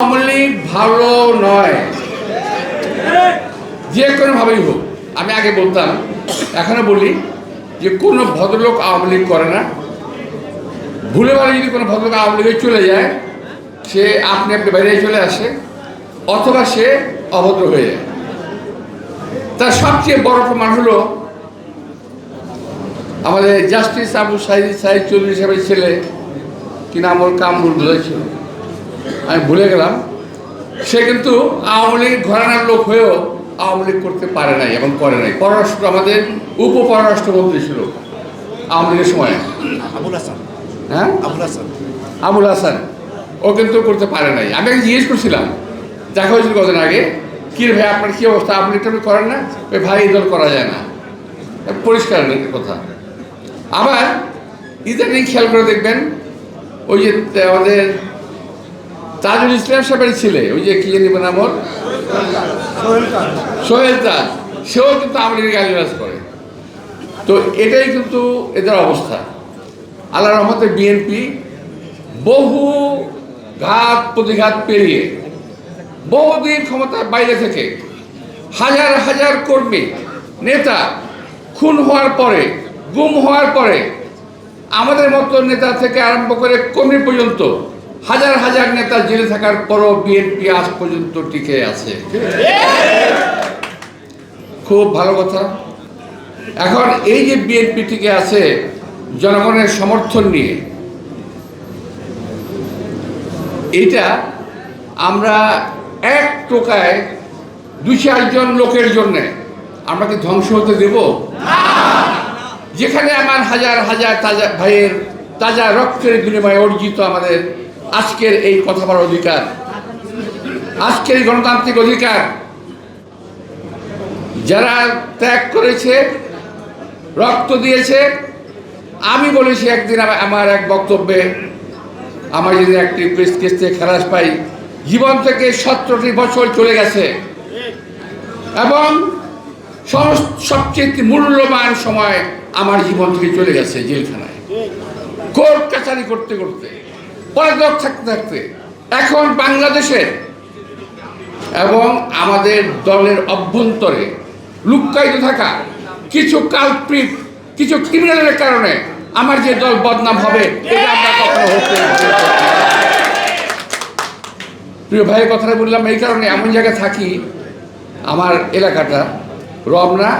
আওয়ামী লীগ ভালো নয়। যে কোনোভাবেই হোক, আমি আগে বলতাম, এখনও বলি যে কোনো ভদ্রলোক আওয়ামী করে না। ভুলে ভালে যদি কোনো ভদ্রলোক আওয়ামী লীগে চলে যায়, সে আপনি আপনি বাইরে চলে আসে, অথবা সে অভদ্র হয়ে যায়। তার সবচেয়ে বড় প্রমাণ হলো আমাদের জাস্টিস আবু সাইদ সাইদ চৌধুরী সাহেবের ছেলে, কি নাম ওর? কামরুল ছিল। আমি ভুলে গেলাম সে কিন্তু আওয়ামী লীগ ঘরানার লোক হয়েও আওয়ামী লীগ করতে পারে নাই এবং করে নাই। পররাষ্ট্র আমাদের উপ পররাষ্ট্রমন্ত্রী ছিল। আওয়ামী লীগের সময়। আবুল হাসান। হ্যাঁ? আবুল হাসান। আবুল হাসান। ও কিন্তু করতে পারে নাই। আমি জিজ্ঞেস করছিলাম দেখা হয়েছিল কদিন আগে? কি ভাই আপনার কী অবস্থা? আপনি এটা করেন না? ওই ভাই এই দল করা যায় না। পরিষ্কার নেই কথা। আবার ইদানিং খেয়াল করে দেখবেন ওই যে আমাদের তাজুল ইসলাম সাহেবের ছেলে? ওই যে কি জানি নাম? ওর সোহেল তাজ। সেও কিন্তু আওয়ামী লীগের গালিগালাজ করে। তো এটাই কিন্তু এদের অবস্থা। আল্লাহ রহমতে বিএনপি বহু ঘাত প্রতিঘাত পেরিয়ে বহুদিন ক্ষমতার বাইরে থেকে হাজার হাজার কর্মী নেতা খুন হওয়ার পরে গুম হওয়ার পরে আমাদের মতো নেতা থেকে আরম্ভ করে কর্মী পর্যন্ত হাজার হাজার নেতা জেলে থাকার পরও বিএনপি আজ পর্যন্ত টিকে আছে। খুব ভালো কথা। এখন এই যে বিএনপি টিকে আছে, জনগণের সমর্থন নিয়ে এটা আমরা এক টোকায় দুই চারজন লোকের জন্যে আমরা কি ধ্বংস হতে দেব। যেখানে আমার হাজার হাজার তাজা ভাইয়ের তাজা রক্তের বিনিময়ে অর্জিত আমাদের আজকের এই কথা বলার অধিকার। আজকের গণতান্ত্রিক অধিকার যারা ত্যাগ করেছে, রক্ত দিয়েছে, আমি বলেছি একদিন আমার এক বক্তব্যে, আমার যদি একটি প্রেস কেস থেকে খালাস পাই, জীবন থেকে সতেরোটি বছর চলে গেছে। এবং সবচেয়ে মূল্যবান সময় আমার জীবন থেকে চলে গেছে জেলখানায়। কোর্ট কাছারি করতে করতে। পলাতক থাকতে থাকতে এখন বাংলাদেশের এবং আমাদের দলের অভ্যন্তরে লুক্কায়িত থাকা কিছু কালপ্রিট কিছু ক্রিমিনালের কারণে আমার যে দল বদনাম হবে প্রিয় ভাইয়ের কথাটা বললাম এই কারণে এমন জায়গায় থাকি, আমার এলাকাটা রমনা,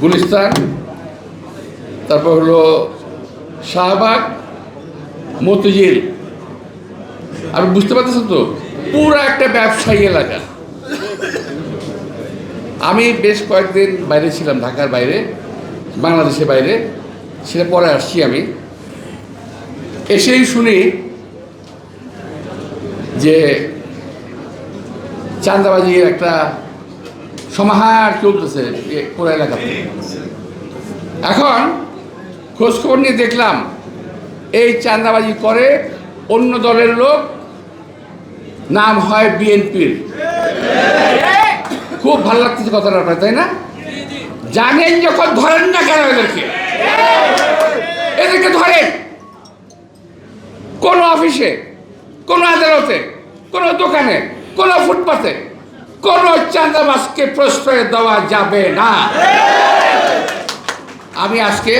গুলিস্তান, তারপর হলো শাহবাগ মতিঝিল। আপনি বুঝতে পারতেছেন তো? পুরো একটা ব্যবসায়ী এলাকা। আমি বেশ কয়েকদিন বাইরে ছিলাম, ঢাকার বাইরে বাংলাদেশের বাইরে। সেটা পরে আসছি আমি। এসেই শুনি যে চান্দাবাজির একটা সমাহার চলতেছে পুরো এলাকাতে। এখন খোঁজখবর নিয়ে দেখলাম এই চাঁদাবাজি করে অন্য দলের লোক, নাম হয় বিএনপির। খুব ভালো লাগতেছে কথাটা আপনার, তাই না? জানেন যখন ধরেন না কেন এদেরকে? এদেরকে ধরেন। কোন অফিসে, কোন আদালতে, কোন দোকানে, কোন ফুটপাতে, কোন চাঁদাবাসকে প্রশ্রয় দেওয়া যাবে না। আমি আজকে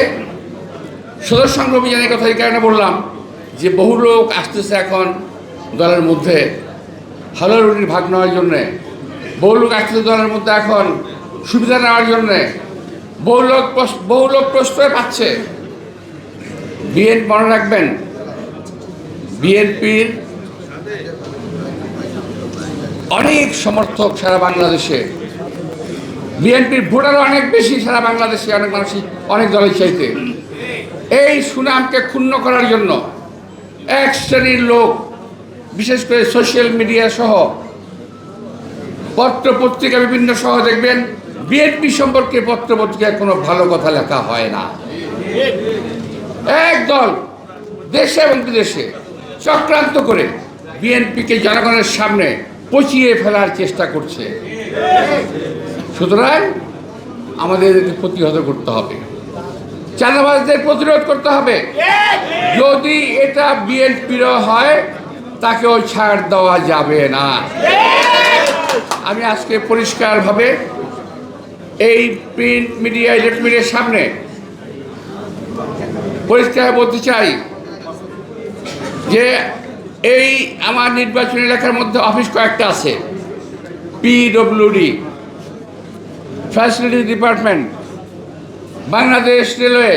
সদস্য অভিযানের কথা এই কারণে বললাম যে বহু লোক আসতেছে এখন দলের মধ্যে। হালাল রুটির ভাগ নেওয়ার জন্যে। বহু লোক আসতেছে দলের মধ্যে এখন সুবিধা নেওয়ার জন্যে। বহু লোক বহু লোক প্রশ্রয় পাচ্ছে। বিএন মনে রাখবেন, বিএনপির অনেক সমর্থক সারা বাংলাদেশে। বিএনপির ভোটারও অনেক বেশি সারা বাংলাদেশে, অনেক মানুষই, অনেক দলের চাইতে। এই সুনামকে ক্ষুণ্ণ করার জন্য এক শ্রেণির লোক, বিশেষ করে সোশ্যাল মিডিয়া সহ পত্র পত্রিকা বিভিন্ন সহ দেখবেন বিএনপি সম্পর্কে পত্র পত্রিকায় কোনো ভালো কথা লেখা হয় না। এক দল দেশে এবং বিদেশে চক্রান্ত করে বিএনপিকে জনগণের সামনে পচিয়ে ফেলার চেষ্টা করছে। সুতরাং আমাদের প্রতিহত করতে হবে। চাঁদাবাজদের প্রতিরোধ করতে হবে। যদি এটা বিএনপিরও হয় তাকেও ছাড় দেওয়া যাবে না। আমি আজকে পরিষ্কারভাবে এই প্রিন্ট মিডিয়া ইলেকট্রিক মিডিয়ার সামনে পরিষ্কার বলতে চাই যে এই আমার নির্বাচনী এলাকার মধ্যে অফিস কয়েকটা আছে। PWD facility department Bangladesh railway,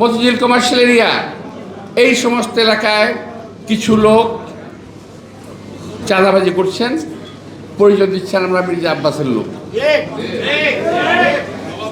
Motijheel commercial area এই সমস্ত এলাকায় কিছু লোক চাঁদাবাজি করছেন। পরিচয় দিচ্ছেন আমরা মির্জা আব্বাসের লোক।